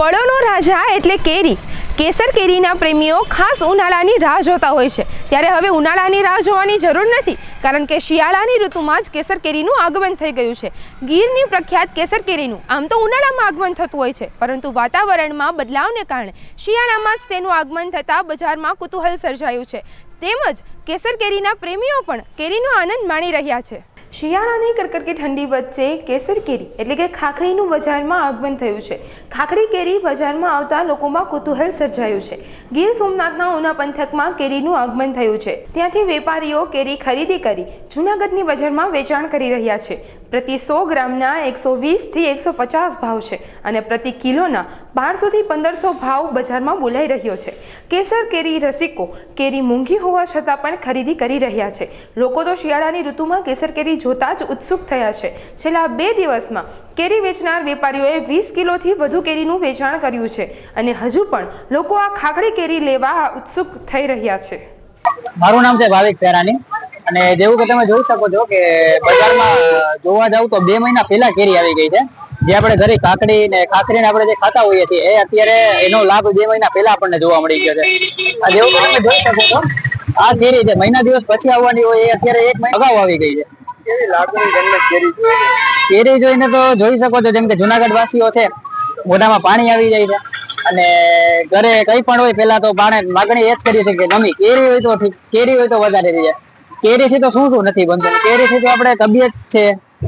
ફળોનો રાજા એટલે કેરી. કેસર કેરીના પ્રેમીઓ ખાસ ઉનાળાની રાહ જોતા હોય છે. ત્યારે હવે ઉનાળાની રાહ જોવાની જરૂર નથી, કારણ કે શિયાળાની ઋતુમાં જ કેસર કેરીનું આગમન થઈ ગયું છે. ગીરની પ્રખ્યાત કેસર કેરીનું આમ તો ઉનાળામાં આગમન થતું હોય છે, પરંતુ વાતાવરણમાં બદલાવને કારણે શિયાળામાં જ તેનું આગમન થતાં બજારમાં કુતૂહલ સર્જાયું છે. તેમજ કેસર કેરીના પ્રેમીઓ પણ કેરીનો આનંદ માણી રહ્યા છે. શિયાળાની કડકડતી ઠંડી વચ્ચે કેસર કેરી, એટલે કે ખાખરીનું બજારમાં આગમન થયું છે. ખાખરી કેરી બજારમાં આવતા લોકોમાં કુતૂહલ સર્જાયું છે. ગીર સોમનાથના ઉના પંથકમાં કેરીનું આગમન થયું છે. ત્યાંથી વેપારીઓ કેરી ખરીદી કરી જૂનાગઢની બજારમાં વેચાણ કરી રહ્યા છે. પ્રતિ સો ગ્રામના એકસો વીસથી એકસો પચાસ ભાવ છે અને પ્રતિ કિલોના બારસોથી પંદરસો ભાવ બજારમાં બોલાઈ રહ્યો છે. કેસર, કેરી, રસિકો, કેરી મોંઘી હોવા છતાં પણ ખરીદી કરી રહ્યા છે. લોકો તો શિયાળાની ઋતુમાં કેસર, કેરી જોતા જ ઉત્સુક થયા છે. છેલ્લા બે દિવસમાં કેરી વેચનાર વેપારીઓએ વીસ કિલોથી વધુ કેરીનું વેચાણ કર્યું છે અને હજુ પણ લોકો આ ખાખડી કેરી લેવા ઉત્સુક થઈ રહ્યા છે. મારું નામ છે ભાવિક પેરાની અને જેવું કે તમે જોઈ શકો છો કે બજારમાં જોવા જાવ તો બે મહિના પહેલા કેરી આવી ગઈ છે. જે આપણે ઘરે કાકડી ને ખાખરી ને આપણે જે ખાતા હોઈએ છીએ એ અત્યારે એનો લાભ બે મહિના પહેલા આપણને જોવા મળી ગયો છે. આ જેવું કે તમે જોઈ શકો છો આ કેરી છે મહિના દિવસ પછી આવવાની હોય એ અત્યારે એક મહિના અગાઉ આવી ગઈ છે? કેરી જોઈને? તો જોઈ શકો છો જેમ કે જુનાગઢ વાસીઓ છે મોઢામાં પાણી આવી જાય છે. અને ઘરે કઈ પણ હોય પેલા તો પાણી માગણી એ જ કરી છે કે નમી કેરી હોય તો ઠીક કેરી હોય તો વધારે રહી જાય. કેરી થી તો શું શું નથી બનતું? કેરીથી તો આપણે તબિયત છે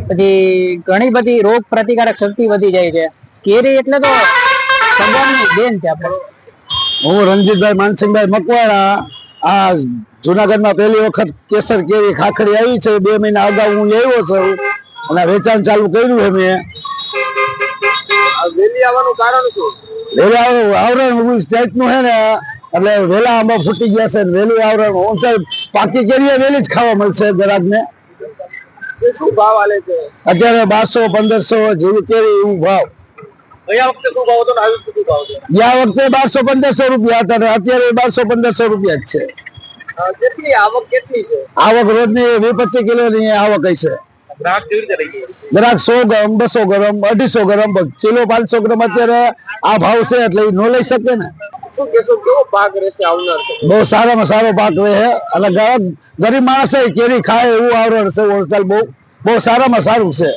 પછી ઘણી બધી રોગ પ્રતિકારક શક્તિ વધી જાય છે. કેરી એટલે તો ભગવાનની દેન છે આપણે. હું રણજીતભાઈ માનસિંહભાઈ મકવાણા આ જુનાગઢમાં પહેલી વખત કેસર કેરી ખાખડી આવી છે. બે મહિના અગાઉ હું લેવો છું અને વેચાણ ચાલુ કર્યું છે મેં. વેલી આવવાનું કારણ શું? વેલા આવરણ ઊંચ ટાઈપનું છે ને એટલે વેલા આંબા ફૂટી ગયા છે વેલી આવરણ ઊંચા પાકી કેરીએ વેલી જ ખાવા મળશે ગ્રાહકને ને શું ભાવ આલે છે? અત્યારે બારસો પંદરસો જેવી કેરી એવું ભાવ. ગયા વખતે બારસો પંદરસો રૂપિયા હતા ને અત્યારે બારસો પંદરસો રૂપિયા જ છે. આવક રોજની આવક રોજની વીસ પચીસ કિલોની આવક હશે. ગ્રાહક કેવી રીતે રહી છે ગ્રાહક સો ગ્રામ બસો ગ્રામ અઢીસો ગ્રામ કિલો પાંચસો ગ્રામ અત્યારે આ ભાવ છે એટલે ન લઈ શકે ને. બહુ સારામાં સારો પાક રહે અને ગરીબ માણસે કેરી ખાય એવું આવરણ છે હોલસેલ બહુ બહુ સારામાં સારું છે.